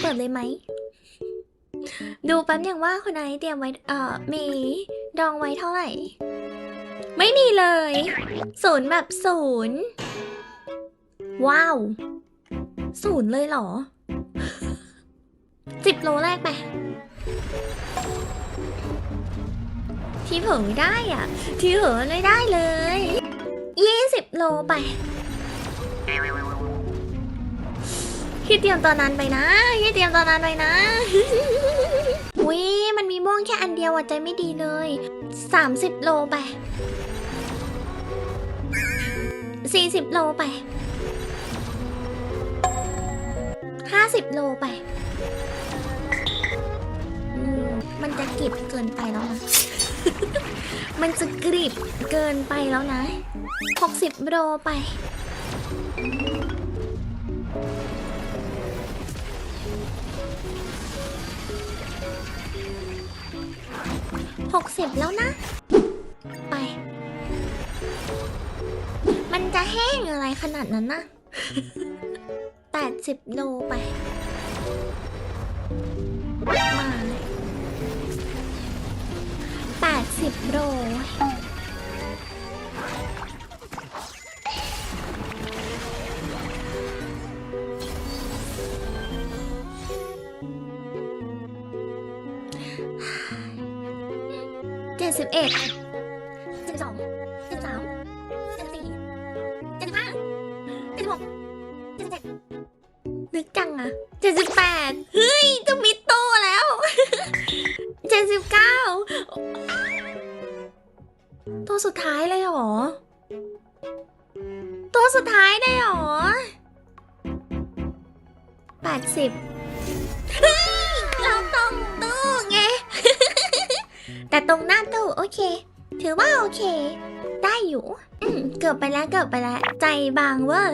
เปิดเลยไหม ดูแป๊บอย่างว่าคนไหนเตรียมไว้ เอ่อมีดองไว้เท่าไหร่ ไม่มีเลย ศูนย์แบบศูนย์ว้าว ศูนย์เลยเหรอสิบโลแรกไปที่เผลอไม่ได้อะ ที่เผลอไม่ได้เลยยี่สิบโลไป พี่เตรียมตอนนั้นไปนะพี่เตรียมตอนนั้นไปนะอุ้ยมันมีม่วงแค่อันเดียวอะใจไม่ดีเลย 30 โลไป 40 โลไป 50 โลไป มันจะกริบเกินไปแล้วนะ มันจะกริบเกินไปแล้วนะ 60 โลไป หกสิบแล้วนะ ไป มันจะแห้งอะไรขนาดนั้นนะแปดสิบโลไป มาแปดสิบโล เจ็ดสิบเอ็ดเจ็ดสิบสองเจ็ดสิบสามเจ็ดสิบสี่เจ็ดสิบห้าเจ็ดสิบหกเจ็ดสิบเจ็ดนึกจังอะเจ็ดสิบแปดเฮ้ยจะมิดโตแล้วเจ็ดสิบเก้าตัวสุดท้ายเลยเหรอ ตัวสุดท้ายเลยเหรอแปดสิบเฮ้ย เราต้องตู้ไง แต่ตรงหน้าตู้โอเค ถือว่าโอเค ได้อยู่ อืมเกือบไปแล้วเกือบไปแล้ว ใจบางเวอร์